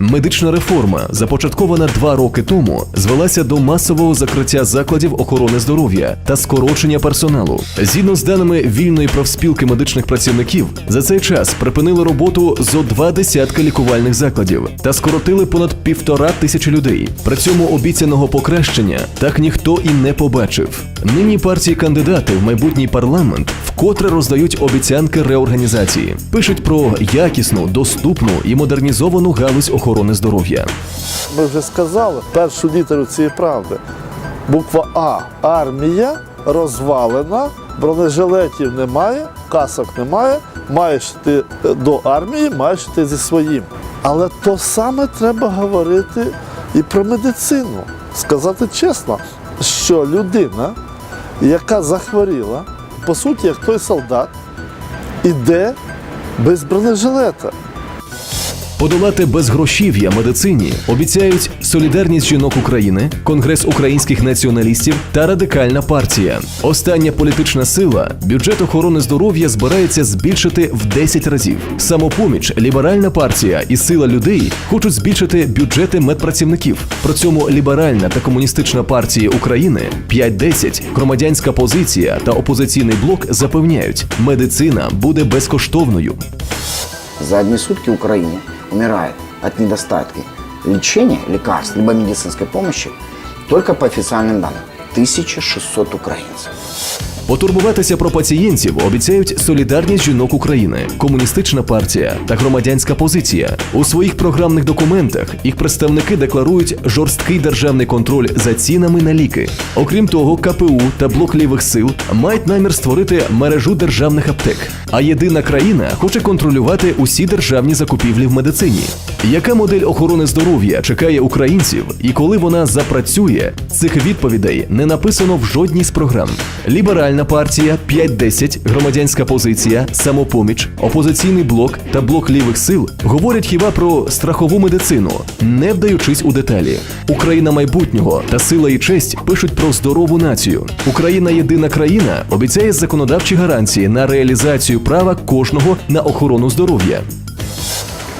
Медична реформа, започаткована два роки тому, звелася до масового закриття закладів охорони здоров'я та скорочення персоналу. Згідно з даними вільної профспілки медичних працівників, за цей час припинили роботу зо два десятки лікувальних закладів та скоротили понад півтора тисячі людей. При цьому обіцяного покращення так ніхто і не побачив. Нині партії кандидати в майбутній парламент вкотре роздають обіцянки реорганізації, пишуть про якісну, доступну і модернізовану галузь охорони здоров'я. Ми вже сказали першу літеру цієї правди. Буква А. Армія розвалена, бронежилетів немає, касок немає. Маєш ти е, до армії, маєш ти зі своїм. Але то саме треба говорити і про медицину. Сказати чесно, що людина, яка захворіла, по суті, як той солдат, іде без бронежилета. Подолати безгрошів'я медицині обіцяють солідарність жінок України, Конгрес українських націоналістів та радикальна партія. Остання політична сила бюджет охорони здоров'я збирається збільшити в 10 разів. Самопоміч, ліберальна партія і сила людей хочуть збільшити бюджети медпрацівників. При цьому ліберальна та комуністична партії України 5-10, громадянська позиція та опозиційний блок запевняють, медицина буде безкоштовною. За одни сутки в Украине умирает от недостатки лечения, лекарств, либо медицинской помощи только по официальным данным 1600 украинцев. Потурбуватися про пацієнтів обіцяють солідарність жінок України, комуністична партія та громадянська позиція. У своїх програмних документах їх представники декларують жорсткий державний контроль за цінами на ліки. Окрім того, КПУ та блок лівих сил мають намір створити мережу державних аптек. А єдина країна хоче контролювати усі державні закупівлі в медицині. Яка модель охорони здоров'я чекає українців, і коли вона запрацює, цих відповідей не написано в жодній з програм. Ліберальна партія 5-10, громадянська позиція, самопоміч, опозиційний блок та блок лівих сил говорять хіба про страхову медицину, не вдаючись у деталі. Україна майбутнього та сила і честь пишуть про здорову націю. Україна єдина країна обіцяє законодавчі гарантії на реалізацію права кожного на охорону здоров'я.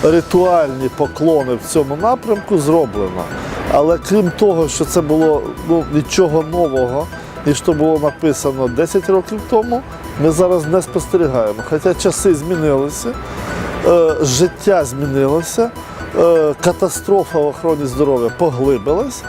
ритуальні поклони в цьому напрямку зроблено. Але крім того, що це було ну, нічого нового, ніж то було написано 10 років тому, ми зараз не спостерігаємо. Хоча часи змінилися, е, життя змінилося, е, катастрофа в охороні здоров'я поглибилась.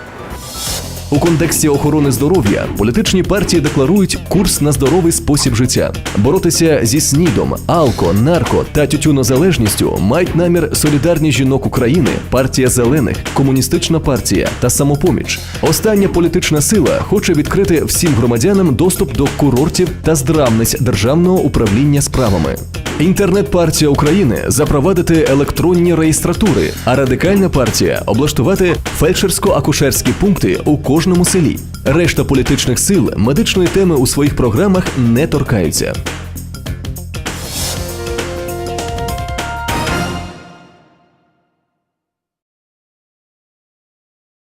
У контексті охорони здоров'я політичні партії декларують курс на здоровий спосіб життя. Боротися зі снідом, алко, нарко та тютюнозалежністю мають намір солідарні жінок України, партія зелених, комуністична партія та самопоміч. Остання політична сила хоче відкрити всім громадянам доступ до курортів та здравниць державного управління справами. Інтернет-партія України запровадити електронні реєстратури, а радикальна партія облаштувати фельдшерсько-акушерські пункти у кожному селі. Решта політичних сил медичної теми у своїх програмах не торкаються.